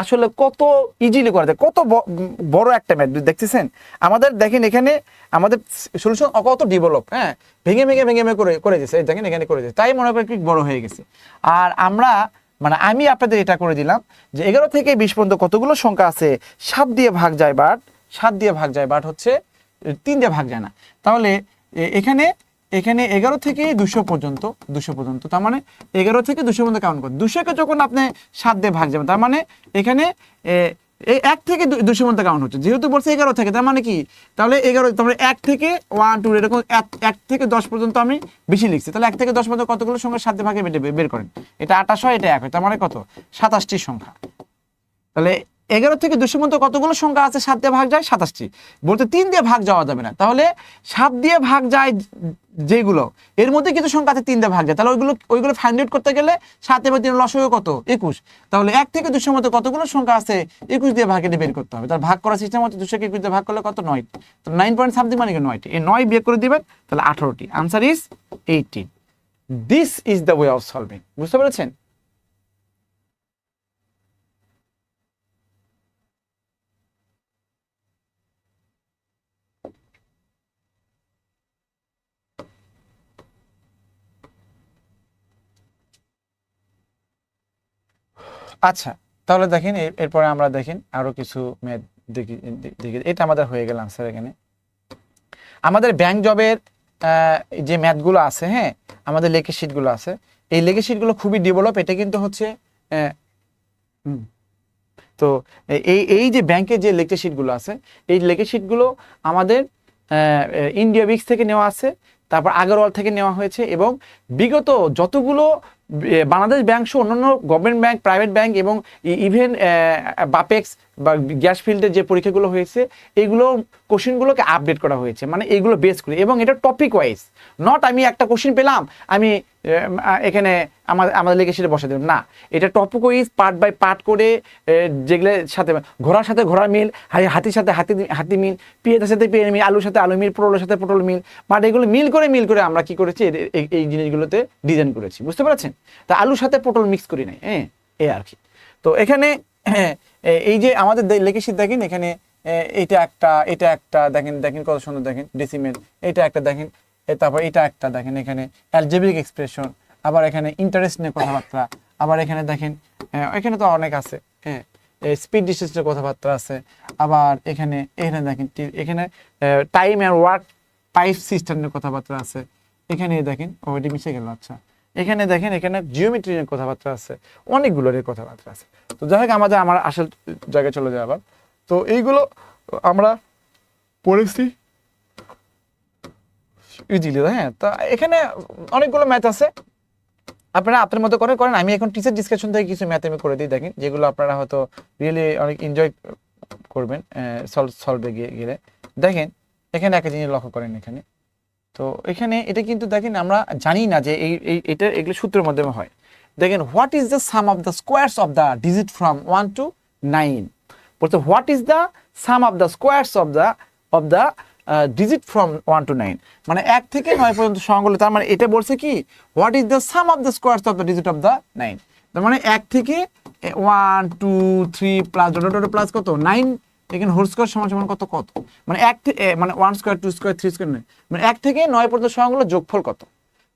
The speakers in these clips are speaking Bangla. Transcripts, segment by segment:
আসলে কত ইজিলি করা যায়, কত বড় একটা ম্যাথ দেখতেছেন? আমাদের দেখেন এখানে আমাদের সলিউশন কত ডেভেলপ হ্যাঁ? ভেঙে ভেঙে ভেঙে ভেঙে করে করে দিয়েছে দেখেন এখানে করে দিয়েছে, তাই মনে করেন কি বড় হয়ে গেছে। আর আমরা মানে আমি আপনাদের এটা করে দিলাম যে এগারো থেকে বিশ পর্যন্ত কতগুলো সংখ্যা আছে, সাত দিয়ে ভাগ যায় বাট, সাত দিয়ে ভাগ যায় বাট হচ্ছে, তিন দিয়ে ভাগ যায় না। তাহলে এখানে এখানে এগারো থেকে দুশো পর্যন্ত দুশো পর্যন্ত, তার মানে এগারো থেকে দুশো পর্যন্ত কাউন্ট করুন দুশোকে যখন আপনি সাত দিয়ে ভাগ যাবেন, তার মানে এখানে এই এক থেকে দুশো পর্যন্ত কাউন্ট হচ্ছে। যেহেতু বলছে এগারো থেকে, তার মানে কি? তাহলে এগারো, তারপরে এক থেকে ওয়ান টু এরকম এক- থেকে দশ পর্যন্ত আমি বেশি লিখছি। তাহলে এক থেকে দশ পর্যন্ত কতগুলো সংখ্যা সাত ভাগে বের করেন। এটা আঠাশ হয়, এটা এক হয়, তার মানে কত? সাতাশটি সংখ্যা। তাহলে এগারো থেকে দুশো মধ্যে কতগুলো সংখ্যা আছে? সাত দিয়ে ভাগ যায় সাতাশটি। বলতে তিন দিয়ে ভাগ যাওয়া যাবে না। তাহলে সাত দিয়ে ভাগ যায় যেগুলো, এর মধ্যে কিছু সংখ্যা আছে, তিন দিয়ে ভাগ যায়। তাহলে ওইগুলো ওইগুলো ফাইন্ড আউট করতে গেলে সাত এবং তিন লসও কত? একুশ। তাহলে এক থেকে দুশোর মধ্যে কতগুলো সংখ্যা আছে? একুশ দিয়ে ভাগ এটা বের করতে হবে। তার ভাগ করার সিস্টেম হচ্ছে দুশোকে একুশ দিয়ে ভাগ করলে কত? নয়। তো নাইন পয়েন্ট সামথিং মানে কি নয়টি? এই নয় বিয়ে করে দিবেন, তাহলে আঠারোটি। Answer is eighteen this is the way of solving বুঝতে পেরেছেন? আচ্ছা তাহলে দেখেন এর- এরপরে আমরা দেখেন আরও কিছু ম্যাথ দেখি দেখি এটা আমাদের হয়ে গেল আনসার এখানে আমাদের ব্যাংক জবের যে ম্যাথগুলো আছে হ্যাঁ আমাদের লেখে শিটগুলো আছে, এই লেখে শিটগুলো খুবই ডেভেলপ এটা কিন্তু হচ্ছে। তো এই এই যে ব্যাংকের যে লেকচার শিটগুলো আছে, এই লেকচার শিটগুলো আমাদের ইন্ডিয়া বিক্স থেকে নেওয়া আছে, তারপর আগরওয়াল থেকে নেওয়া হয়েছে এবং বিগত যতগুলো বাংলাদেশ ব্যাংক সহ অন্যান্য গভর্নমেন্ট ব্যাংক প্রাইভেট ব্যাংক এবং ইভেন বাপেক্স বা গ্যাস ফিল্ডের যে পরীক্ষাগুলো হয়েছে এইগুলো কোশ্চেনগুলোকে আপডেট করা হয়েছে। মানে এইগুলো বেস করে। এবং এটা টপিক ওয়াইজ নট আমি একটা কোশ্চেন পেলাম, আমি এখানে আমাদের আমাদের লেগে সেটা বসে দিলাম। না এটা topic wise part by part করে যেগুলো সাথে ঘোড়ার সাথে ঘোড়ার মিল হাতির সাথে হাতি হাতি মিল পেঁয়াজের সাথে পেঁয়াজ মিল আলুর সাথে আলু মিল পটলের সাথে পটল মিল বাট এগুলো মিল করে মিল করে আমরা কি করেছি এ- এই- জিনিসগুলোতে ডিজাইন করেছি। বুঝতে পারছেন? তা আলুর সাথে পটল মিক্স করি নাই হ্যাঁ? এই আর কি। তো এখানে হ্যাঁ, এই যে আমাদের লেগেছি দেখেন এখানে এ, এটা একটা এটা একটা দেখেন দেখেন কত সুন্দর দেখেন ডেসিমেল এটা একটা দেখেন এ তারপর এটা একটা, দেখেন এখানে অ্যালজেব্রিক এক্সপ্রেশন আবার এখানে ইন্টারেস্ট নিয়ে কথাবার্তা, আবার এখানে দেখেন এখানে তো অনেক আছে হ্যাঁ স্পিড ডিস্টেন্সের কথাবার্তা আছে, আবার এখানে এখানে দেখেন এখানে টাইম অ্যান্ড ওয়ার্ক পাইপ সিস্টেমের কথাবার্তা আছে, এখানে দেখেন, ও, এটি মিশে গেল আচ্ছা এখানে দেখেন, এখানে জিওমেট্রি নিয়ে কথাবার্তা আছে অনেকগুলোর কথাবার্তা আছে, তো যাই হোক, আমাদের, আমার আসল জায়গায় চলে যায় আবার, তো এইগুলো আমরা পড়েছি ইজিলি হ্যাঁ? তো এখানে অনেকগুলো ম্যাথ আছে। আপনারা আপনার মতো করে করেন। আমি এখন টিচার ডিসকাশন থেকে কিছু ম্যাথ আমি করে দিই, দেখেন। যেগুলো আপনারা হয়তো রিয়েলি অনেক এনজয় করবেন সলভ সলভে গিয়ে গেলে দেখেন, এখানে একটা জিনিস লক্ষ্য করেন এখানে। তো এখানে এটা কিন্তু দেখেন, আমরা জানি না যে এই, এই- এটা এগুলো সূত্রের মাধ্যমে হয়। দেখেন what is the sum of the squares of the digit from one to nine বলতে what is the sum of the squares of the of the digit from one to nine মানে এক থেকে নয় পর্যন্ত সংখ্যাগুলো তার মানে এটা বলছে কি? What is the sum of the squares of the digit of the nine তার মানে এক থেকে one two three plus dot dot plus কত? নাইন এখানে হোল স্কোয়ার সমান সমান কত? কত? মানে এক থে- এ, মানে one square two square three square মানে এক থেকে নয় পর্যন্ত সংখ্যাগুলো যোগফল কত?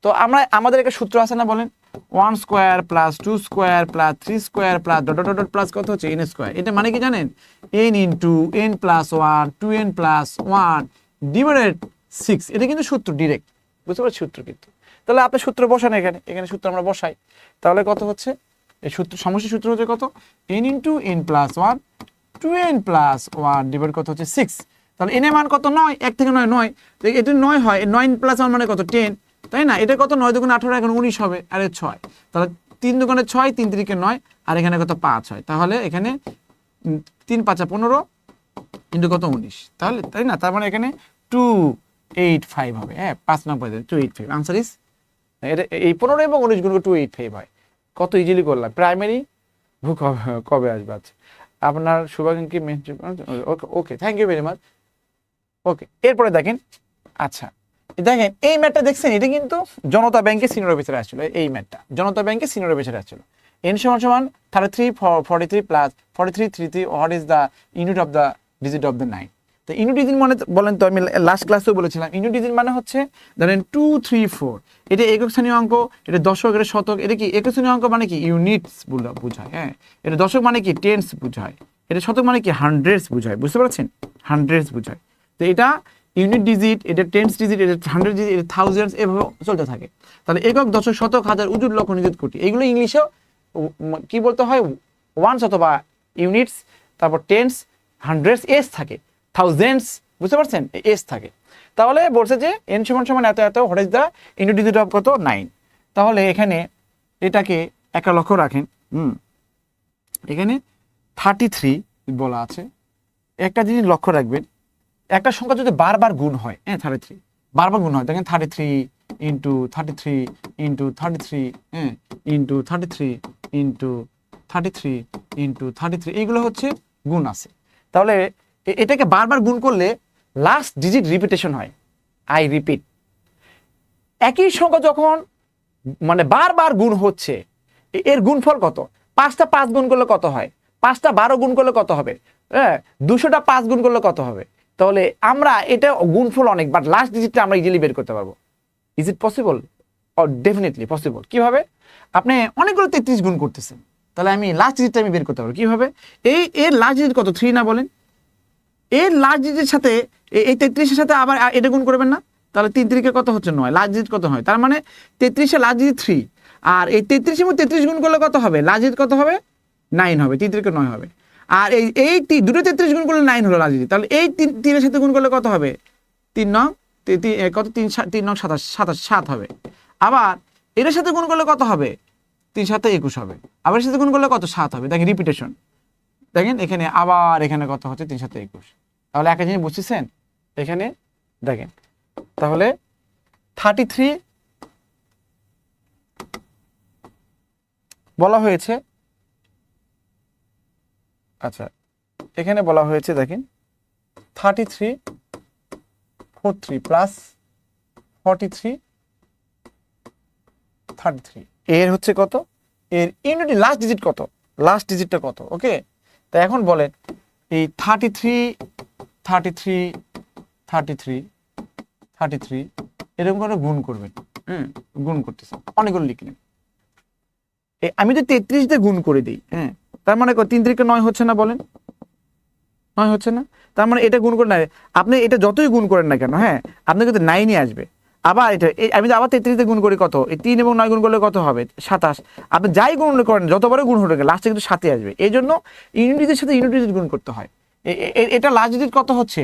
তো আমরা আমাদের একটা সূত্র আছে না বলেন? One square plus two square plus three square plus dot dot plus কত হচ্ছে? এন স্কোয়ার এটা মানে কি জানেন? N into N plus one two N plus one divided six এটা কিন্তু সূত্র ডিরেক্ট বুঝতে পারছি সূত্র কিন্তু। তাহলে আপনি সূত্র বসান এখানে এখানে সূত্র আমরা বসাই। তাহলে কত হচ্ছে? এই সূত্র সমস্যার সূত্র হচ্ছে কত? N into n plus one two n plus one divide কত হচ্ছে? সিক্স তাহলে এন এর মান কত? নয়, এক থেকে নয় নয়। এটা নয় হয় নয় প্লাস ওয়ান মানে কত? টেন তাই না? এটা কত? নয় দুগুণ আঠারো এখন উনিশ হবে, আরে ছয়। তাহলে তিন দুগুণে ছয়, তিন তিরিকে নয়, আর এখানে কত? পাঁচ হয়। তাহলে এখানে তিন পাঁচা পনেরো, ইন্টু কত? উনিশ। তাহলে, তাই না? তার মানে এখানে টু এইট ফাইভ হবে হ্যাঁ? পাঁচ নম্বর two eight five answer is এটা এই পনেরো এবং উনিশ গুণ টু এইট ফাইভ হয়। কত ইজিলি করলাম? প্রাইমারি ভু কবে আসবে? আচ্ছা। আপনার শুভাকাঙ্ক্ষী okay okay thank you very much okay, এরপরে দেখেন আচ্ছা দেখেন, এই ম্যাটটা দেখছেন, এটা কিন্তু জনতা ব্যাংকের সিনিয়র অফিসার আসছিল, এই ম্যাটটা। জনতা ব্যাংকের সিনিয়র অফিসার আসছিল। এন সমান সমান thirty three forty three plus forty three three three what is the unit of the digit of the nine তো ইউনিডিজিট মানে বলেন তো, আমি লাস্ট ক্লাসেও বলেছিলাম ইউনিডিজিট মানে হচ্ছে, ধরেন টু থ্রি ফোর এটা একক শ্রেণীয় অঙ্ক, এটা দশক, এটা শতক, এটা কি একক শ্রেণীয় অঙ্ক মানে কি? ইউনিটস বোঝায় হ্যাঁ। এটা দশক মানে কি? টেন্স বোঝায়। এটা শতক মানে কি? হান্ড্রেডস বোঝায়, বুঝতে পারছেন? হান্ড্রেডস বোঝায়। তো এটা ইউনিট ডিজিট এটা টেন্স ডিজিট এটা হান্ড্রেড ডিজিট এটা থাউজেন্ডস এভাবে চলতে থাকে। তাহলে একক, দশক, শতক, হাজার, উজুর, লক্ষ, নিযুত, কোটি। এগুলো ইংলিশেও কি বলতে হয়? ওয়ান্স অথবা ইউনিটস তারপর টেন্স হান্ড্রেডস এস থাকে। থাউজেন্ডস বুঝতে পারছেন? এস থাকে। তাহলে বলছে যে এন সমান সমান এত এত what is the digit of কত? নাইন তাহলে এখানে এটাকে একটা লক্ষ্য রাখেন। হুম। এখানে থার্টি থ্রি বলা আছে। একটা জিনিস লক্ষ্য রাখবেন, একটা সংখ্যা যদি বারবার গুণ হয় হ্যাঁ থার্টি থ্রি বারবার গুণ হয়, দেখেন thirty three into thirty three into thirty three হ্যাঁ into thirty three into thirty three into thirty three এইগুলো হচ্ছে গুণ আছে। তাহলে এটাকে বারবার গুণ করলে লাস্ট ডিজিট রিপিটেশন হয়। আই রিপিট একই সংখ্যা যখন মানে বারবার গুণ হচ্ছে এর গুণফল কত? পাঁচটা পাঁচ গুণ করলে কত হয়? পাঁচটা বারো গুণ করলে কত হবে? হ্যাঁ দুশোটা পাঁচ গুণ করলে কত হবে? তাহলে আমরা এটা গুণফল অনেক বাট লাস্ট ডিজিটটা আমরা ইজিলি বের করতে পারব। Is it possible definitely possible কীভাবে? আপনি অনেকগুলো তেত্রিশ গুণ করতেছেন। তাহলে আমি লাস্ট ডিজিটটা আমি বের করতে পারব। কীভাবে? এই এর লাস্ট ডিজিট কত? থ্রি না বলেন? এর লাস্ট ডিজিটের সাথে এই তেত্রিশের সাথে আবার এটা গুণ করবেন না? তাহলে তিন তিরিকে কত হচ্ছে নয়? লাস্ট ডিজিট কত হয়? তার মানে তেত্রিশে লাস্ট ডিজিট থ্রি আর এই তেত্রিশের মধ্যে তেত্রিশ গুণ করলে কত হবে? লাস্ট ডিজিট কত হবে? নাইন হবে। তিন তিরিকে নয় হবে। আর এই এই দুটো তেত্রিশ গুণ করলে নাইন হলো লাস্ট ডিজিট তাহলে এই তিন, তিনের সাথে গুণ করলে কত হবে? তিন নং কত? তিন তিন নং সাতাশ সাতাশ, সাত হবে। আবার এটার সাথে গুণ করলে কত হবে? তিন সাথে একুশ হবে। আবার এর সাথে গুণ করলে কত? সাত হবে। দেখেন রিপিটেশন দেখেন এখানে আবার এখানে কত হচ্ছে? তিন সাথে একুশ। তাহলে একটা জিনিস বুঝতেছেন? এখানে দেখেন, তাহলে থার্টি থ্রি বলা হয়েছে আচ্ছা এখানে বলা হয়েছে দেখেন thirty three four three plus forty three thirty three এর হচ্ছে কত? এর ইউনিটি লাস্ট ডিজিট কত? লাস্ট ডিজিটটা কত? ওকে তা এখন বলেন, এই thirty three thirty three thirty three thirty three এরকম করে গুণ করবেন হুম। গুণ করতেছেন অনেকগুলো লিখলেন আমি যদি তেত্রিশ দিয়ে গুণ করে দিই হ্যাঁ তার মানে তিন তিরিকে নয় হচ্ছে না বলেন? নয় হচ্ছে না? তার মানে এটা গুণ করে না আপনি এটা যতই গুণ করেন না কেন হ্যাঁ আপনি কিন্তু নাইনই আসবে। আবার এটা এই আমি যদি আবার তেত্রিশে গুণ করি কত? এই তিন এবং নয় গুণ করলে কত হবে? সাতাশ। আপনি যাই গুণ করেন যতবারও গুণ হতে লাস্টে কিন্তু সাথে আসবে। এই জন্য ইউনিটের সাথে ইউনিটের গুণ করতে হয়। এটা লাস্ট ডিজিট কত হচ্ছে?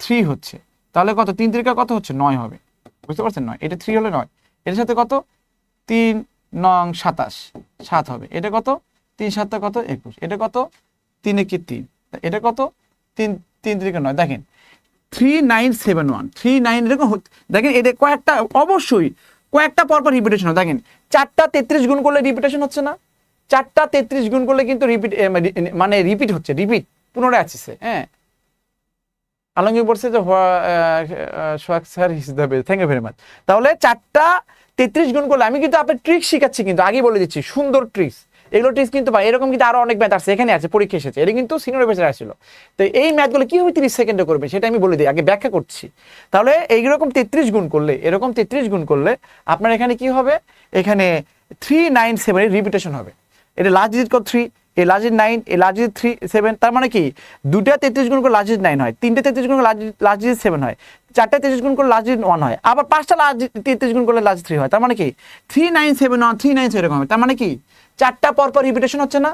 থ্রি হচ্ছে। তাহলে কত? তিন তিরিকা কত হচ্ছে? নয় হবে। বুঝতে পারছেন? নয়। এটা থ্রি হলে নয়। এটার সাথে কত? তিন নং সাতাশ। সাত হবে। এটা কত? তিন সাতটা কত? একুশ। এটা কত? তিন একে তিন। এটা কত? তিন তিন তিরিকে নয়। দেখেন three nine seven one three nine এরকম দেখেন এটা কয়েকটা অবশ্যই কয়েকটা পরপর রিপিটেশন দেখেন, চারটা তেত্রিশ গুণ করলে রিপিটেশন হচ্ছে না। চারটা তেত্রিশ গুণ করলে কিন্তু রিপিট মানে রিপিট হচ্ছে। রিপিট পুনরায় আসছে হ্যাঁ। আলমগীর বলছে যে Sohag sir thank you very much তাহলে চারটা তেত্রিশ গুণ করলে, আমি কিন্তু আপনার ট্রিক শিখাচ্ছি কিন্তু, আগেই বলে দিচ্ছি, সুন্দর ট্রিক্স এগুলো ট্রিক্স কিন্তু পাই এরকম কিন্তু আরও অনেক ম্যাথ আছে, এখানে আছে, পরীক্ষা এসেছে। এটা কিন্তু সিনিয়র বেচার আসছিল। তো এই ম্যাথগুলো কীভাবে তিরিশ সেকেন্ডে করবে সেটা আমি বলে দিই, আগে ব্যাখ্যা করছি। তাহলে এইরকম তেত্রিশ গুণ করলে, এরকম তেত্রিশ গুণ করলে আপনার এখানে কি হবে? এখানে থ্রি নাইন সেভেনের রিপিটেশন হবে। এটা লাস্ট ডিজিট কত three a large nine a large three seven তার মানে কি? দুটা তেত্রিশ গুণ করে লার্জ নাইন হয়, তিনটে তেত্রিশ গুণ করে লার্জ সেভেন হয়, চারটে তেত্রিশ গুণ করে লার্জ ওয়ান হয়, আবার পাঁচটা লার্জ তেত্রিশ গুণ করলে লার্জ থ্রি হয়, তার মানে কি? Three nine seven one three nine এরকম হবে তার মানে কি? চারটা পরপর রিপিটেশন হচ্ছে না?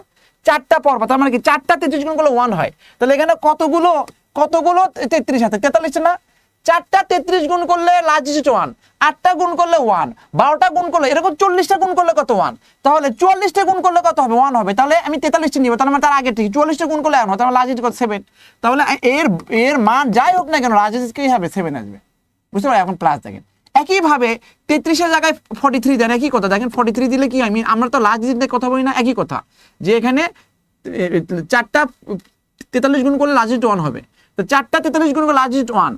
চারটা পরপর, তার মানে কি? চারটা তেত্রিশ গুণ করলে ওয়ান হয়, তাহলে এখানে কতগুলো কতগুলো তেত্রিশ আছে? তেতাল্লিশ না? চারটা তেত্রিশ গুণ করলে লার্জ ডিজিট ওয়ান আটটা গুণ করলে ওয়ান বারোটা গুণ করলে, এরকম চল্লিশটা গুণ করলে কত ওয়ান তাহলে চুয়াল্লিশটা গুণ করলে কত হবে? ওয়ান হবে। তাহলে আমি তেতাল্লিশটা নিব, তাহলে আমার তার আগে ঠিক চুয়াল্লিশটা গুণ করলে হয় তাহলে লার্জ কত? সেভেন তাহলে এর এর মান যাই হোক না কেন লার্জ ডিজিট কি হবে? সেভেন আসবে। বুঝতে পারো এখন প্লাস দেখেন। একইভাবে তেত্রিশের জায়গায় ফর্টি থ্রি দেন, একই কথা। দেখেন ফর্টি থ্রি দিলে কি আমি আমরা তো লার্জ ডিজিট নিয়ে কথা বলি না, একই কথা। যে এখানে চারটা তেতাল্লিশ গুণ করলে লার্জ ডিজিট ওয়ান হবে। তো চারটা তেতাল্লিশ গুণ করলে লার্জ ডিজিট ওয়ান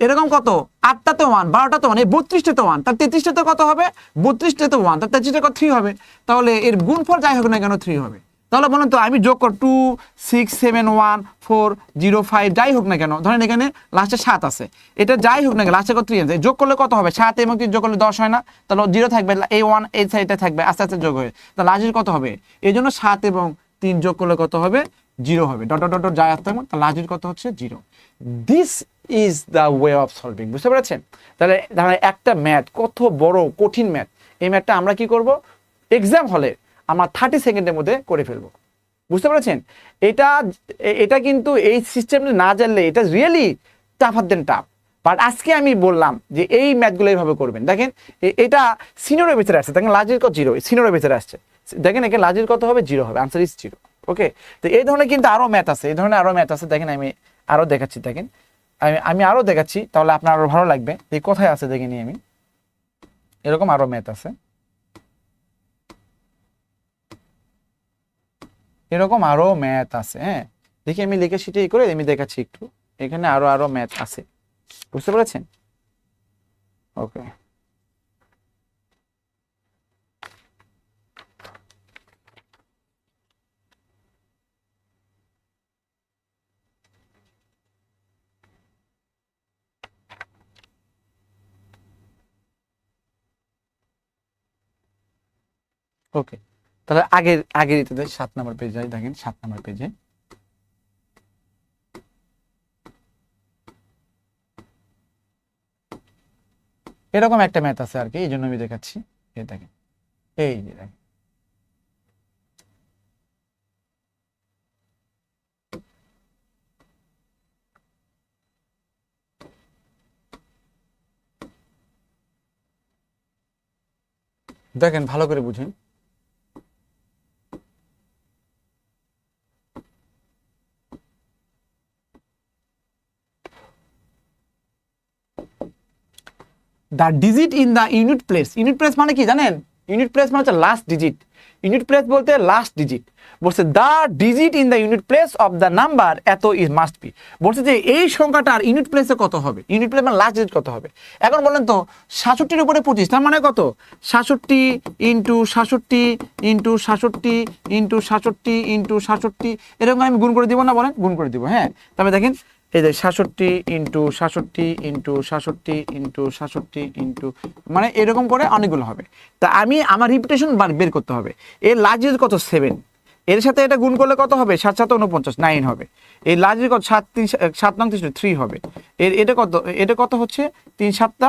এরকম কত? আটটাতে ওয়ান বারোটাতে ওয়ান এই বত্রিশটাতে ওয়ান তার তেত্রিশটাতে কত হবে? বত্রিশটাতে ওয়ান তার তেত্রিশটা কত? থ্রি হবে। তাহলে এর গুণফল যাই হোক না কেন থ্রি হবে। তাহলে বলুন তো, আমি যোগ কর two six seven one four zero five যাই হোক না কেন, ধরেন এখানে লাস্টে সাত আছে। এটা যাই হোক না কেন লাস্টে কত থ্রি আছে? যোগ করলে কত হবে? সাত এবং তিন যোগ করলে দশ হয় না। তাহলে জিরো থাকবে, এই ওয়ান এই সাইডটা থাকবে, আস্তে আস্তে যোগ হয়ে তাহলে লাস্টের কত হবে? এই জন্য সাত এবং তিন যোগ করলে কত হবে? জিরো হবে। ডট ডট ডট যাই আসতে হবে তাহলে লাস্টের কত হচ্ছে? Zero this is the way of solving বুঝতে পেরেছেন? তাহলে তাহলে একটা ম্যাথ কত বড় কঠিন ম্যাথ এই ম্যাথটা আমরা কি করব? এক্সাম হলে আমরা থার্টি সেকেন্ডের মধ্যে করে ফেলব। বুঝতে পেরেছেন? এটা এটা কিন্তু এই সিস্টেমটা না জানলে এটা really tougher then tough but আজকে আমি বললাম যে এই ম্যাথগুলো এইভাবে করবেন। দেখেন এটা সিনিয়রের ভিতরে আসছে। দেখেন লাজের কত? জিরো সিনিয়রের ভিতরে আসছে। দেখেন এখানে লাজের কত হবে? জিরো হবে। আনসার ইজ জিরো ওকে তো এই ধরনের কিন্তু আরও ম্যাথ আছে। এই ধরনের আরও ম্যাথ আছে। দেখেন, আমি আরও দেখাচ্ছি। দেখেন আমি আমি আরও দেখাচ্ছি, তাহলে আপনার আরও ভালো লাগবে। এই কোথায় আছে দেখে নিই আমি। এরকম আরও ম্যাথ আছে। এরকম আরও ম্যাথ আছে হ্যাঁ। দেখি আমি লিখে সেটি করে আমি দেখাচ্ছি একটু। এখানে আরও আরও ম্যাথ আছে। বুঝতে পেরেছেন? ওকে ওকে তাহলে আগের আগের ইতে সাত নম্বর পেজে দেখেন সাত নম্বর পেজে এরকম একটা ম্যাথ আছে আর কি, এই জন্য আমি দেখাচ্ছি। এই দেখেন, এই যে দেখেন। দেখেন, ভালো করে বুঝেন। The digit in the unit place unit place মানে কি জানেন? ইউনিট প্লেস মানে হচ্ছে লাস্ট ডিজিট ইউনিট প্লেস বলতে লাস্ট ডিজিট বলছে the digit in the unit place of the number এত ইজ মাস্ট বি বলছে যে, এই সংখ্যাটার ইউনিট প্লেসে কত হবে? ইউনিট প্লেস মানে লাস্ট ডিজিট কত হবে? এখন বলেন তো, সাতষট্টির উপরে পঁচিশ, তার মানে কত? সাতষট্টি ইন্টু সাতষট্টি ইন্টু সাতষট্টি ইন্টু সাতষট্টি ইন্টু সাতষট্টি। এরকম আমি গুণ করে দিব না বলেন? গুণ করে দিব হ্যাঁ? তবে দেখেন এই যে সাতষট্টি ইন্টু সাতষট্টি ইন্টু সাতষট্টি ইন্টু সাতষট্টি ইন্টু মানে এরকম করে অনেকগুলো হবে। তা আমি, আমার রিপিটেশন বের করতে হবে। এর লার্জের কত? সেভেন এর সাথে এটা গুণ করলে কত হবে? সাত সাত উনপঞ্চাশ নাইন হবে। এই লার্জের কত সাত, তিন, সাত নং থ্রি হবে। এর, এটা কত এটা কত হচ্ছে? তিন সাতটা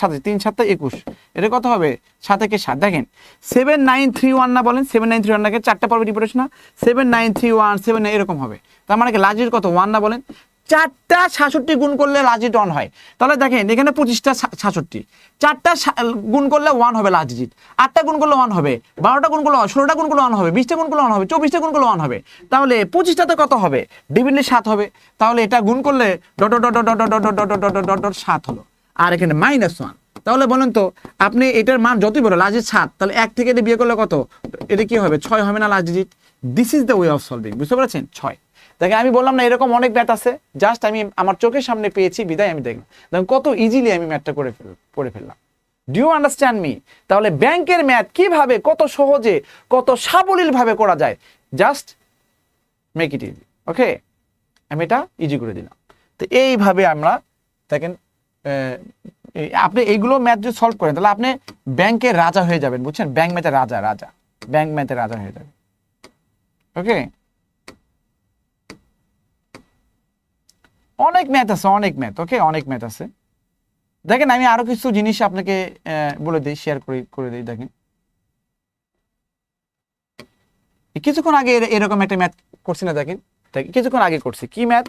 সাথে তিন সাতটা একুশ। এটা কত হবে? সাত একে সাত। দেখেন সেভেন নাইন থ্রি ওয়ান না বলেন সেভেন নাইন থ্রি ওয়ান নাকি চারটা পর্বে রিপিটেশন না seven nine three one seven এরকম হবে। তার মানে কি লাজের কত? ওয়ান না বলেন। চারটা সাতষট্টি গুণ করলে লার্জি টন হয় তাহলে দেখেন এখানে পঁচিশটা সাতষট্টি চারটা গুণ করলে ওয়ান হবে লার্জ ডিজিট আটটা গুণ করলে ওয়ান হবে বারোটা গুণ করলে ষোলোটা গুণ করলে ওয়ান হবে বিশটা গুণ করলে ওয়ান হবে চব্বিশটা গুণ করলে ওয়ান হবে তাহলে পঁচিশটাতে কত হবে ডিভিডলি সাত হবে তাহলে এটা গুণ করলে dot dot dot dot dot dot dot dot dot সাত হলো আর এখানে মাইনাস ওয়ান তাহলে বলেন তো আপনি এটার মান যতই বড় লার্জের সাত তাহলে এক থেকে এটা বিয়ে করলে কত এটা কি হবে ছয় হবে না large digit this is the way of solving বুঝতে পেরেছেন ছয় দেখেন, আমি বললাম না, এরকম অনেক ম্যাথ আছে জাস্ট আমি আমার চোখের সামনে পেয়েছি, বিদায় আমি দেখলাম। দেখুন, কত ইজিলি আমি ম্যাথটা করে ফেল, করে ফেললাম। ডু ইউ আন্ডারস্ট্যান্ড মি তাহলে ব্যাংকের ম্যাথ কীভাবে, কত সহজে, কত সাবলীলভাবে করা যায়? Just make it easy okay আমি এটা ইজি করে দিলাম। তো এইভাবে আমরা, দেখেন আপনি এইগুলো ম্যাথ যদি সলভ করেন, তাহলে আপনি ব্যাংকের রাজা হয়ে যাবেন, বুঝছেন? ব্যাংক ম্যাথের রাজা রাজা। ব্যাংক ম্যাথের রাজা হয়ে যাবে ওকে অনেক ম্যাথ আছে, অনেক ম্যাথ ওকে অনেক ম্যাথ আছে। দেখেন, আমি আরও কিছু জিনিস আপনাকে বলে দিই শেয়ার করে করে দিই, দেখেন। কিছুক্ষণ আগে এরকম একটা ম্যাথ করছি না, দেখেন। কিছুক্ষণ আগে করছি। কি math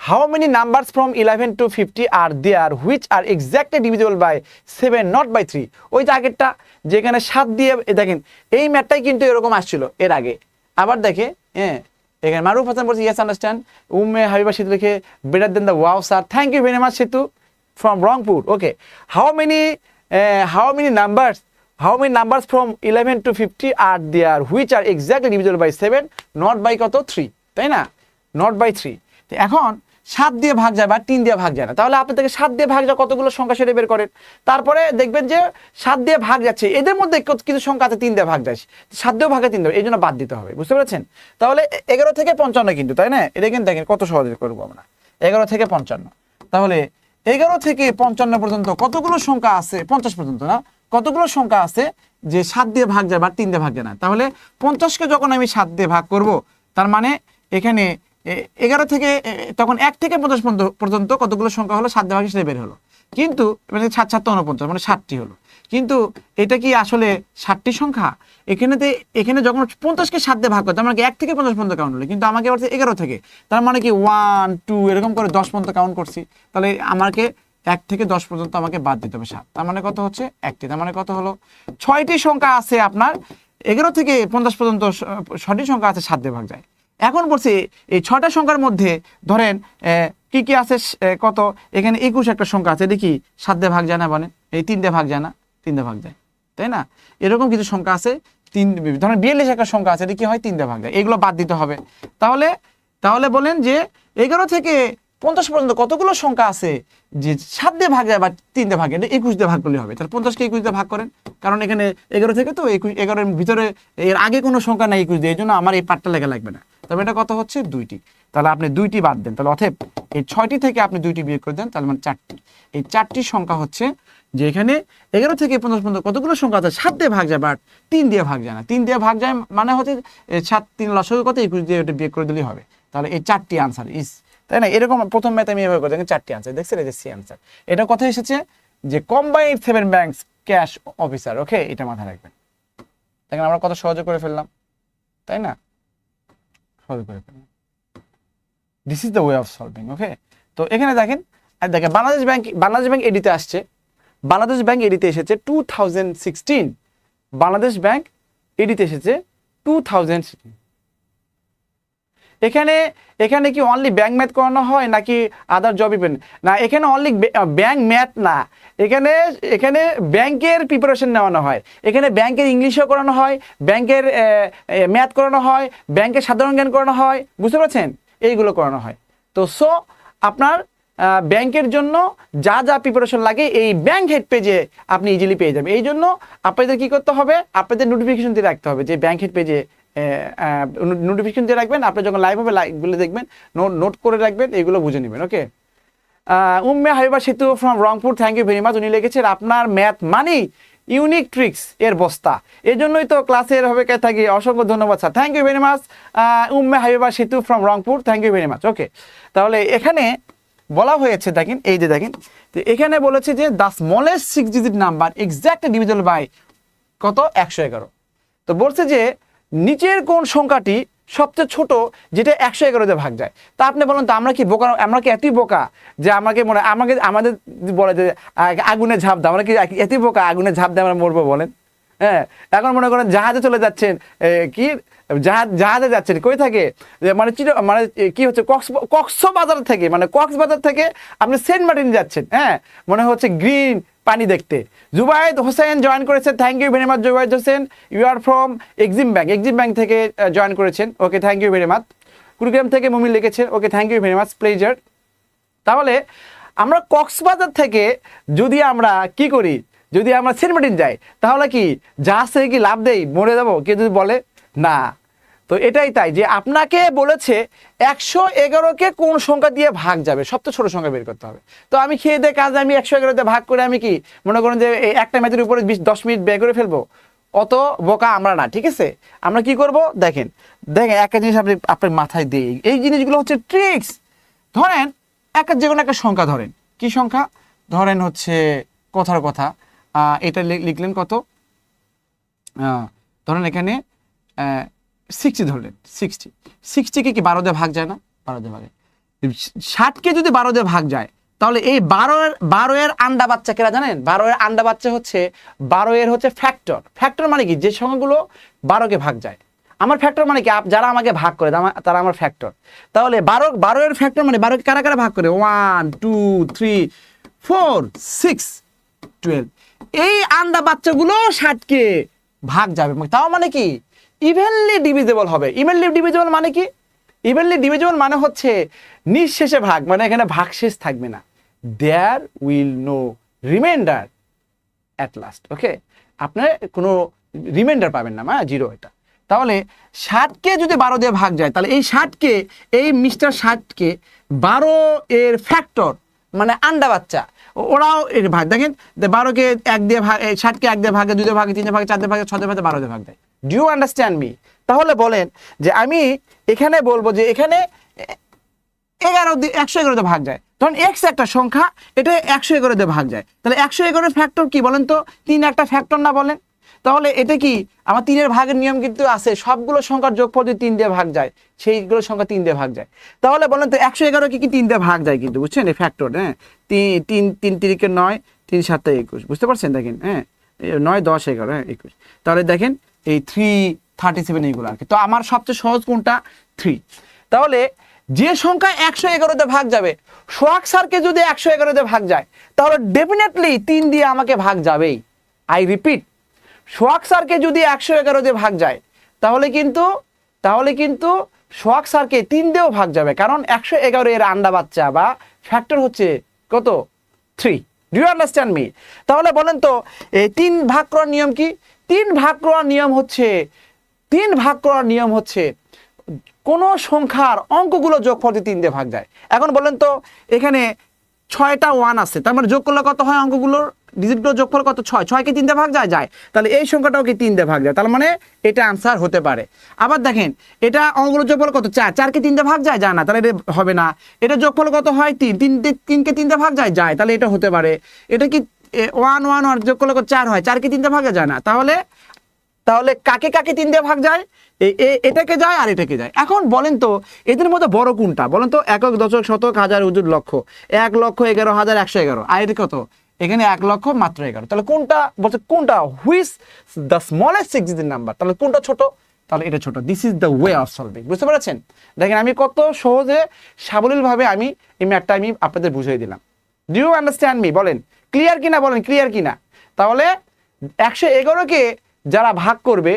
how many numbers from eleven to fifty are there which are exactly divisible by seven not by three ওই যে আগেরটা যেখানে সাত দিয়ে দেখেন, এই ম্যাথটাই কিন্তু এরকম আসছিল এর আগে। আবার দেখে হ্যাঁ এখানে মারুফ হাসান বলছে ইয়েস আন্ডারস্ট্যান্ড উমে হাবিবা সেতু লিখে better then the wow sir thank you very much Setu from Rangpur. Okay how many how many numbers how many numbers from eleven to fifty are there which are exactly divisible by seven not by কত? থ্রি তাই না? নট বাই থ্রি তো এখন সাত দিয়ে ভাগ যায় বা তিন দিয়ে ভাগ যায় না। তাহলে আপনি থেকে সাত দিয়ে ভাগ যায় কতগুলো সংখ্যা সেটা বের করেন। তারপরে দেখবেন যে সাত দিয়ে ভাগ যাচ্ছে। এদের মধ্যে কিছু সংখ্যা আছে, তিন দিয়ে ভাগ যায়। সাত দিয়ে ভাগে তিন দিয়ে এই জন্য বাদ দিতে হবে, বুঝতে পেরেছেন? তাহলে এগারো থেকে পঞ্চান্ন কিন্তু, তাই না? এটা কিন্তু দেখেন কত সহজে করব আমরা। এগারো থেকে পঞ্চান্ন। তাহলে এগারো থেকে পঞ্চান্ন পর্যন্ত কতগুলো সংখ্যা আছে? পঞ্চাশ পর্যন্ত না? কতগুলো সংখ্যা আছে যে সাত দিয়ে ভাগ যায় বা তিন দিয়ে ভাগ যায় না? তাহলে পঞ্চাশকে যখন আমি সাত দিয়ে ভাগ করব, তার মানে এখানে এগারো থেকে তখন এক থেকে পঞ্চাশ পর্যন্ত কতগুলো সংখ্যা হলো? সাত ভাগ হিসেবে বের হলো। কিন্তু মানে সাত সাত উনপঞ্চাশ মানে ষাটটি হলো। কিন্তু এটা কি আসলে ষাটটি সংখ্যা? এখানেতে, এখানে যখন পঞ্চাশকে সাত দিয়ে ভাগ করতে আমাকে এক থেকে পঞ্চাশ পর্যন্ত কাউন্ট হলো? কিন্তু আমাকে বলছে এগারো থেকে, তার মানে কি ওয়ান টু এরকম করে দশ পর্যন্ত কাউন্ট করছি। তাহলে আমাকে এক থেকে দশ পর্যন্ত আমাকে বাদ দিতে হবে সাত। তার মানে কত হচ্ছে? একটি। তার মানে কত হলো? ছয়টি সংখ্যা আছে আপনার। এগারো থেকে পঞ্চাশ পর্যন্ত ছটি সংখ্যা আছে, সাত দিয়ে ভাগ যায়। এখন বলছি, এই ছটা সংখ্যার মধ্যে ধরেন কি কি আছে কত? এখানে একুশ একটা সংখ্যা আছে দেখি সাত দিয়ে ভাগ যায় না মানে এই তিন দিয়ে ভাগ যায় না? তিন দিয়ে ভাগ যায়, তাই না? এরকম কিছু সংখ্যা আছে, তিন, ধরেন বিয়াল্লিশ একটা সংখ্যা আছে কি হয়? তিন দিয়ে ভাগ যায়, এগুলো বাদ দিতে হবে। তাহলে তাহলে বলেন যে এগারো থেকে পঞ্চাশ পর্যন্ত কতগুলো সংখ্যা আছে? যে সাত দিয়ে ভাগ যায় বা তিন দিয়ে ভাগ যায় একুশ দিয়ে ভাগ করলে হবে। তাহলে পঞ্চাশকে একুশ দিয়ে ভাগ করেন? কারণ এখানে এগারো থেকে তো একুশ, এগারোর ভিতরে এর আগে কোনো সংখ্যা নাই একুশ দিয়ে এই জন্য আমার এই পার্টটা লেখা লাগবে না। তবে এটা কত হচ্ছে দুইটি। তাহলে আপনি দুইটি বাদ দেন। তাহলে অথব এই ছয়টি থেকে আপনি দুইটি বিয়োগ করে দেন, তাহলে মানে চারটি। এই চারটি সংখ্যা হচ্ছে যে এখানে এগারো থেকে পঞ্চাশ পর্যন্ত কতগুলো সংখ্যা আছে? সাত দিয়ে ভাগ যায়, বাট তিন দিয়ে ভাগ যায় না। তিন দিয়ে ভাগ যায় মানে হচ্ছে সাত, তিন লসকের কত? একুশ দিয়ে ওটা বিয়োগ করে দিলেই হবে। তাহলে এই চারটি আনসার ইস তাই না? এরকম প্রথম ম্যাথ আমি এভাবে দেখেন চারটি আনসার দেখছেন এই সি আনসার এটা কথা এসেছে? যে combined seven banks cash officer okay এটা মাথায় রাখবেন। দেখেন আমরা কত সহজে করে ফেললাম, তাই না? সহজে করে ফেললাম। This is the way of solving okay তো এখানে দেখেন, আর দেখেন বাংলাদেশ ব্যাংক বাংলাদেশ ব্যাংক এডিতে আসছে। বাংলাদেশ ব্যাংক এডিতে এসেছে two thousand sixteen Bangladesh bank এডিতে এসেছে টু থাউজেন্ড এখানে এখানে কি অনলি ব্যাংক ম্যাথ করানো হয় নাকি আদার জব ইভেন না, এখানে অনলি ব্যাংক ম্যাথ না। এখানে এখানে ব্যাংকের প্রিপারেশন নেওয়ানো হয়। এখানে ব্যাংকের ইংলিশও করানো হয় ব্যাংকের ম্যাথ করানো হয় ব্যাংকের সাধারণ জ্ঞান করানো হয়, বুঝতে পারছেন? এইগুলো করানো হয়। তো সো আপনার ব্যাংকের জন্য যা যা প্রিপারেশন লাগে এই ব্যাংক হেড পেজে আপনি ইজিলি পেয়ে যাবেন। এই জন্য আপনাদের কী করতে হবে? আপনাদের নোটিফিকেশন দিয়ে রাখতে হবে যে ব্যাংক হেড পেজে নোটিফিকেশন দিয়ে রাখবেন, আপনি যখন লাইভ হবে লাইভগুলো দেখবেন নোট করে রাখবেন, এগুলো বুঝে নেবেন okay Umme Habiba Setu from Rangpur thank you very much উনি লিখেছেন, আপনার ম্যাথ মানেই ইউনিক ট্রিক্স এর বস্তা। এই জন্যই তো ক্লাসের হবে, কে থাকি, অসংখ্য ধন্যবাদ sir thank you very much Umme Habiba Setu from Rangpur thank you very much okay তাহলে এখানে বলা হয়েছে, দেখেন, এই যে দেখেন, তো এখানে বলেছে যে the smallest six digit number exact divisible by কত? একশো এগারো। তো বলছে যে নিচের কোন সংখ্যাটি সবচেয়ে ছোট, যেটা একশো এগারোতে ভাগ যায়? তা আপনি বলুন তো, আমরা কি বোকা? আমরা কি এতই বোকা যে আমাকে মনে আমাকে আমাদের বলে যে আগুনে ঝাঁপ দাও। আমরা কি এতই বোকা আগুনে ঝাঁপ দিয়ে আমরা মরবো বলেন? হ্যাঁ? এখন মনে করেন জাহাজে চলে যাচ্ছেন কি? জাহাজ জাহাজে যাচ্ছেন, কই থাকে? মানে চির মানে কি হচ্ছে? কক্স কক্সবাজার থেকে মানে কক্সবাজার থেকে আপনি সেন্ট মার্টিন যাচ্ছেন হ্যাঁ? মনে হচ্ছে গ্রিন পানি দেখতে। জুবাইদ হোসেন জয়েন করেছেন thank you very much Zubaid Hossain. You are from Exim bank Exim bank থেকে জয়েন করেছেন। Okay thank you very much Kurigram থেকে মুমিন লিখেছেন। Okay thank you very much pleasure তাহলে, আমরা কক্সবাজার থেকে যদি আমরা কি করি? যদি আমরা সেন্ট মার্টিন যাই, তাহলে কি জাহাজ থেকে কি লাভ দেই? মরে যাব? কে যদি বলে, না। তো এটাই তাই যে আপনাকে বলেছে একশো এগারোকে কোন সংখ্যা দিয়ে ভাগ যাবে? সবচেয়ে ছোট সংখ্যা বের করতে হবে। তো আমি খেয়ে দিয়ে কাজ আমি একশো এগারোতে ভাগ করে আমি কি মনে করেন যে একটা ম্যাচের উপরে বিশ, দশ মিনিট ব্যয় করে ফেলব? অত বোকা আমরা না, ঠিক আছে? আমরা কি করব? দেখেন দেখেন, একটা জিনিস আপনি, আপনার মাথায় দিই এই জিনিসগুলো হচ্ছে ট্রিক্স ধরেন, একটা যে কোনো একটা সংখ্যা ধরেন। কি সংখ্যা? ধরেন হচ্ছে কথার কথা। এটা লিখলেন কত? ধরেন এখানে সিক্সটি ধরলেন, সিক্সটি। সিক্সটিকে কি বারো দিয়ে ভাগ যায় না? বারো দিয়ে ভাগ ষাটকে যদি বারো দিয়ে ভাগ যায়, তাহলে এই বারো এর বারো এর আন্ডা বাচ্চা কেরা জানেন? বারো এর আন্ডা বাচ্চা হচ্ছে, বারো এর হচ্ছে ফ্যাক্টর ফ্যাক্টর মানে কি? যে সংখ্যাগুলো বারোকে ভাগ যায়। আমার ফ্যাক্টর মানে কি? যারা আমাকে ভাগ করে তারা- আমার ফ্যাক্টর তাহলে বারো বারো এর ফ্যাক্টর মানে বারোকে কারা কারা ভাগ করে? One two three four six twelve এই আন্ডা বাচ্চাগুলো ষাটকে ভাগ যাবে। তাও মানে কি? ইভেনলি ডিভিজেবল হবে। ইভেনলি ডিভিজেবল মানে কি? ইভেনলি ডিভিজেবল মানে হচ্ছে নিঃশেষে ভাগ মানে এখানে ভাগশেষ থাকবে না। There will no reminder at last okay আপনার কোনো রিমাইন্ডার পাবেন না, মা জিরো এটা। তাহলে ষাটকে যদি বারো দিয়ে ভাগ যায়, তাহলে এই ষাটকে, এই মিস্টার ষাটকে বারো এর ফ্যাক্টর মানে আন্ডা বাচ্চা, ওরাও এর ভাগ। দেখেন বারোকে এক দিয়ে ভাগ ষাটকে এক দিয়ে ভাগে, দুই দিয়ে ভাগে, তিন দিয়ে ভাগে, চার দিয়ে ভাগে, ছয় দিয়ে ভাগে, বারো দিয়ে ভাগ দেয়। ডু ইউ আন্ডারস্ট্যান্ড মি তাহলে বলেন যে আমি এখানে বলব যে এখানে এগারো একশো এগারোতে ভাগ যায়। ধরুন এক্স একটা সংখ্যা, এটা একশো এগারোতে ভাগ যায়। তাহলে একশো এগারোর ফ্যাক্টর কি বলেন তো? তিন একটা ফ্যাক্টর না বলেন? তাহলে এটা কি? আমার তিনের ভাগের নিয়ম কিন্তু আছে, সবগুলো সংখ্যার যোগফল যদি তিন দিয়ে ভাগ যায়, সেইগুলো সংখ্যা তিন দিয়ে ভাগ যায়। তাহলে বলেন তো একশো এগারো কি কি তিন দিয়ে ভাগ যায় কিন্তু, বুঝছেন? এই ফ্যাক্টর হ্যাঁ? তিন তিন তিন তিরিকে নয়, তিন সাতটা একুশ, বুঝতে পারছেন? দেখেন হ্যাঁ? নয়, দশ, এগারো হ্যাঁ একুশ। তাহলে দেখেন এই থ্রি থার্টি সেভেন এইগুলো আর কি। তো আমার সবচেয়ে সহজ কোনটা? থ্রি তাহলে যে সংখ্যা একশো এগারোতে ভাগ যাবে, সোহাগ স্যারকে যদি একশো এগারোতে ভাগ যায়, তাহলে ডেফিনেটলি তিন দিয়ে আমাকে ভাগ যাবেই। আই রিপিট সোহাগ স্যারকে যদি একশো এগারোতে ভাগ যায়, তাহলে কিন্তু তাহলে কিন্তু সোহাগ স্যারকে তিন দিয়েও ভাগ যাবে। কারণ একশো এগারো এর আন্ডা বাচ্চা বা ফ্যাক্টর হচ্ছে কত? Three do you understand me তাহলে বলেন তো, এই তিন ভাগ করার নিয়ম কি? তিন ভাগ করার নিয়ম হচ্ছে, তিন ভাগ করার নিয়ম হচ্ছে, কোন সংখ্যার অঙ্কগুলো যোগ করতে তিন দিয়ে ভাগ যায়। এখন বলেন তো, এখানে ছয়টা ওয়ান আছে, তার মানে যোগ করলে কত হয় অঙ্কগুলোর? ডিজিটগুলো যোগ করলে কত? ছয়। ছয়কে তিন দিয়ে ভাগ যায়? যায়। তাহলে এই সংখ্যাটাও কি তিন দিয়ে ভাগ যায়? তার মানে এটা আনসার হতে পারে। আবার দেখেন, এটা অঙ্কগুলো যোগ করলে কত? চার। চারকে তিন দিয়ে ভাগ যায়? যায় না। তাহলে এটা হবে না। এটা যোগ করলে কত হয়? তিন। তিন তিনকে তিন দিয়ে ভাগ যায়? যায়। তাহলে এটা হতে পারে। এটা কি ওয়ান ওয়ান ওয়ান যোগ করলে চার হয়। চারকে তিন দিয়ে ভাগে যায় না? তাহলে তাহলে কাকে কাকে তিন দিয়ে ভাগ যায়? এটাকে যায় আর এটাকে যায়। এখন বলেন তো, এদের মধ্যে বড় কোনটা? বলেন তো, একক, দশক, শতক, হাজার, উজুর, লক্ষ। এক লক্ষ, এগারো হাজার, একশো এগারো। আর এটা কত? এখানে এক লক্ষ, মাত্র এগারো। তাহলে কোনটা, বলছে কোনটা? Which's the smallest existing number তাহলে কোনটা ছোট? তাহলে এটা ছোট। This is the way of solving বুঝতে পেরেছেন? দেখেন, আমি কত সহজে সাবলীলভাবে আমি এই ম্যাথটা আমি আপনাদের বুঝিয়ে দিলাম। ডু ইউ আন্ডারস্ট্যান্ড মি বলেন। ক্লিয়ার কিনা বলেন ক্লিয়ার কিনা? তাহলে একশো এগারোকে যারা ভাগ করবে,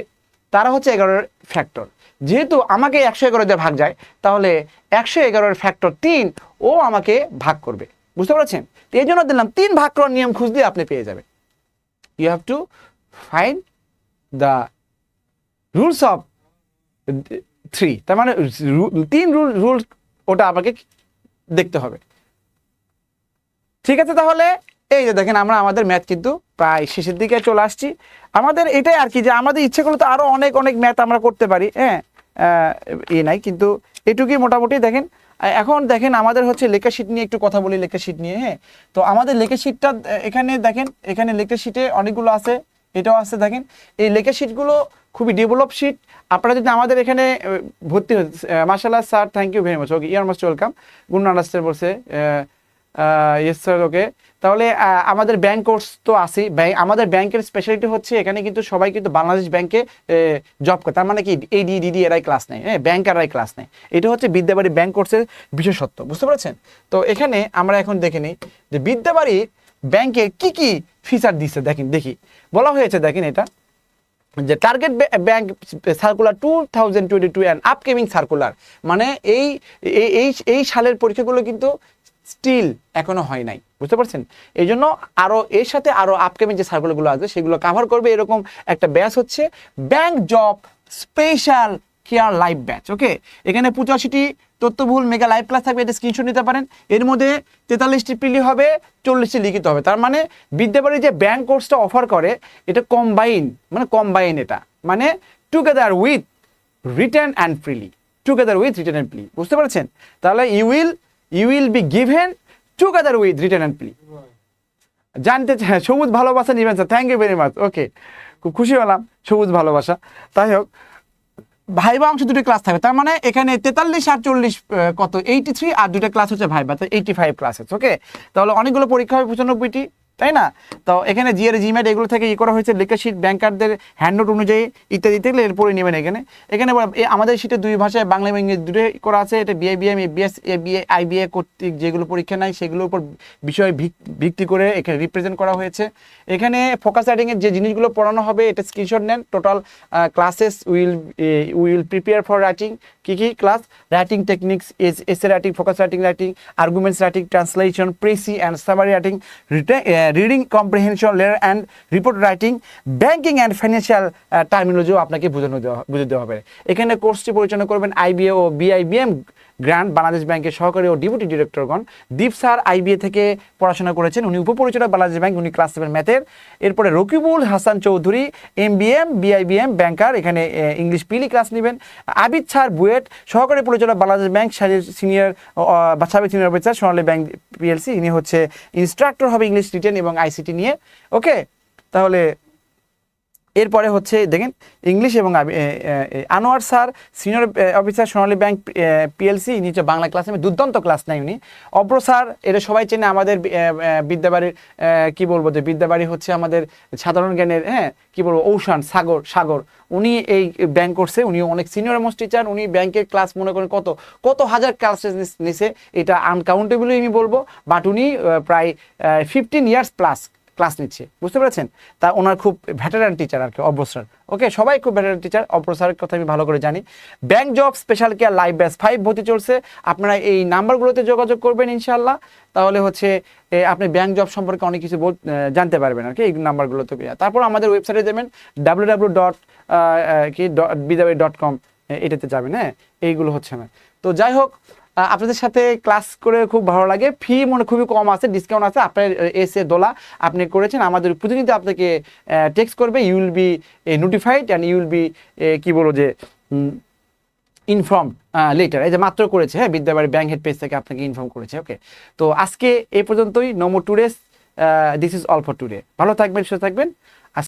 তারা হচ্ছে এগারোর ফ্যাক্টর যেহেতু আমাকে একশো এগারো দিয়ে ভাগ যায়, তাহলে একশো এগারোর ফ্যাক্টর তিন, ও আমাকে ভাগ করবে। বুঝতে পেরেছেন? তো এই জন্য দিলাম, তিন ভাগ করার নিয়ম খুঁজলে আপনি পেয়ে যাবেন। You have to find the rules of three তার মানে তিন রুল রুল ওটা আমাকে দেখতে হবে। ঠিক আছে তাহলে? এই যে দেখেন আমরা আমাদের ম্যাথ কিন্তু প্রায় শেষের দিকে চলে আসছি। আমাদের এটাই আর কি যে আমাদের ইচ্ছে করলে তো আরও অনেক অনেক ম্যাথ আমরা করতে পারি হ্যাঁ? এ নাই, কিন্তু এটুকুই মোটামুটি দেখেন এখন দেখেন আমাদের হচ্ছে লেখা শিট নিয়ে একটু কথা বলি, লেখা শিট নিয়ে হ্যাঁ? তো আমাদের লেখা শিটটা এখানে দেখেন, এখানে লেখা শিটে অনেকগুলো আছে, এটাও আছে দেখেন। এই লেখা শিটগুলো খুবই ডেভেলপ শিট আপনারা যদি আমাদের এখানে ভর্তি মার্শাল্লাহ sir thank you very much okay yeah most welcome understand বলছে ইয়েস স্যার ওকে তাহলে আমাদের ব্যাংক কোর্স তো ব্যাংক আমাদের ব্যাংকের স্পেশালিটি হচ্ছে এখানে কিন্তু সবাই কিন্তু বাংলাদেশ ব্যাংকে জব করে। তার মানে কি? এডি ডিডি এরাই ক্লাস নেয় হ্যাঁ? ব্যাংকাররাই ক্লাস নেয়। এটা হচ্ছে বিদ্যাবাড়ি ব্যাংক কোর্সের বিশেষত্ব। বুঝতে পেরেছেন? তো এখানে আমরা এখন দেখে নিই যে বিদ্যাবাড়ি ব্যাংকের কি কি ফিচার দিচ্ছে দেখেন, দেখি। বলা হয়েছে, দেখেন এটা, যে target bank circular two thousand twenty two and upcoming circular মানে এই, এই- এই এই সালের পরীক্ষাগুলো কিন্তু স্টিল এখনও হয় নাই, বুঝতে পারছেন? এই জন্য আরও এর সাথে আরও আপকামিং যে সার্কুলারগুলো আছে, সেগুলো কাভার করবে এরকম একটা ব্যাচ হচ্ছে bank job special care live batch okay এখানে পঁচাশিটি তথ্যবহুল মেগা লাইভ ক্লাস থাকবে, এটা স্ক্রিনশট নিতে পারেন। এর মধ্যে তেতাল্লিশটি পিলি হবে, চল্লিশটি লিখিত হবে। তার মানে বিদ্যাবাড়ি যে ব্যাংক কোর্সটা অফার করে, এটা কম্বাইন মানে কম্বাইন এটা। মানে together with return and freely together with return and plea বুঝতে পারছেন? তাহলে you will you will be given together with return and plea জানতে হ্যাঁ সবুজ ভালোবাসা নিবেন sir thank you very much okay খুব খুশি হলাম, সবুজ ভালোবাসা। তাই হোক, ভাইবা অংশ দুটো ক্লাস থাকবে। তার মানে এখানে তেতাল্লিশ আর চল্লিশ কত? এইটি থ্রি আর দুটো ক্লাস হচ্ছে ভাইবা। তো এইটি ফাইভ ক্লাসেস ওকে তাহলে অনেকগুলো পরীক্ষা হবে, পঁচানব্বইটি। তাই না? তো এখানে জিআর জিম্যাট এগুলো থেকে ই করা হয়েছে। লেখা শিট ব্যাংকারদের হ্যান্ডনোট অনুযায়ী ইত্যাদি ইত্যাদি এরপরে নেবেন এখানে। এখানে আমাদের শিটে দুই ভাষায়, বাংলা এবং ইংরেজি দুটোই করা আছে। এটা বিআইবিএম এবিএস এবিএ আইবিএ কর্তৃক যেগুলো পরীক্ষা নেয় সেগুলোর উপর বিষয় ভিত্তি করে এখানে রিপ্রেজেন্ট করা হয়েছে। এখানে ফোকাস রাইটিংয়ের যে জিনিসগুলো পড়ানো হবে, এটা স্ক্রিনশট নেন। Total classes will will prepare for writing কী কী class writing techniques S essay writing focus writing writing arguments writing translation precis and summary writing reading comprehension layer and report writing banking and financial টার্মিনোলজিও আপনাকে বুঝানো দেওয়া বুঝে দেওয়া হবে। এখানে কোর্সটি পরিচালনা করবেন আইবিএ ও বিআইবিএম গ্র্যান্ড বাংলাদেশ ব্যাংকের সহকারী ও ডেপুটি ডিরেক্টরগণ। দীপ স্যার আইবিএ থেকে পড়াশোনা করেছেন। উনি উপপরিচালক বাংলাদেশ ব্যাংক, উনি ক্লাস সেভেন ম্যাথের। এরপরে Rakibul Hasan Chowdhury M B BM BIBM banker, এখানে ইংলিশ পিলি ক্লাস নেবেন। আবিদ স্যার বুয়েট, সহকারী পরিচালক বাংলাদেশ ব্যাংক সিনিয়র বা সাবেক senior officer, Sonali bank PLC. ইনি হচ্ছে ইনস্ট্রাক্টর হবে ইংলিশ রিটেন এবং আইসিটি নিয়ে। ওকে? তাহলে এরপরে হচ্ছে দেখেন ইংলিশ এবং Anwar sir senior officer Sonali bank PLC হচ্ছে বাংলা ক্লাস দুর্দান্ত ক্লাস নেয় উনি। অব্র স্যার, এটা সবাই চেনে আমাদের বিদ্যাবাড়ির কি বলব যে বিদ্যাবাড়ি হচ্ছে আমাদের সাধারণ জ্ঞানের হ্যাঁ কি বলব ঔষান সাগর সাগর। উনি এই ব্যাংক করছে উনি অনেক সিনিয়র মোস্ট টিচার উনি ব্যাংকের ক্লাস মনে করেন কত কত হাজার ক্লাসেস নিছে, এটা আনকাউন্টেবলই আমি বলব বাট উনি প্রায় ফিফটিন ইয়ার্স প্লাস ক্লাস নিচ্ছে। বুঝতে পেরেছেন? তা ওনার খুব ভেটারান টিচার আর কি অবসর ওকে সবাই খুব ভেটারান টিচার অবসরের কথা আমি ভালো করে জানি। Bank job special care live batch five ভর্তি চলছে। আপনারা এই নাম্বারগুলোতে যোগাযোগ করবেন ইনশাল্লাহ তাহলে হচ্ছে আপনি ব্যাংক জব সম্পর্কে অনেক কিছু বল- জানতে পারবেন আর কি এই নাম্বারগুলোতে তারপর আমাদের ওয়েবসাইটে যাবেন ডাব্লিউ ডাব্লিউ ডট কি বিদাবাই ডট কম এটাতে যাবেন হ্যাঁ? এইগুলো হচ্ছে না তো যাই হোক আপনাদের সাথে ক্লাস করে খুব ভালো লাগে। ফি মনে খুবই কম আছে ডিসকাউন্ট আছে। আপনার এসে দোলা আপনি করেছেন। আমাদের প্রতিনিধি আপনাকে টেক্সট করবে। You will be notified and you will be কি বলব যে ইনফর্ম লেটার এই যে মাত্র করেছে হ্যাঁ বিদ্যাবাড়ি ব্যাংক হেড পেজ থেকে আপনাকে ইনফর্ম করেছে। ওকে তো আজকে এই পর্যন্তই। নমো today's this is all for today ভালো থাকবেন, সুস্থ থাকবেন।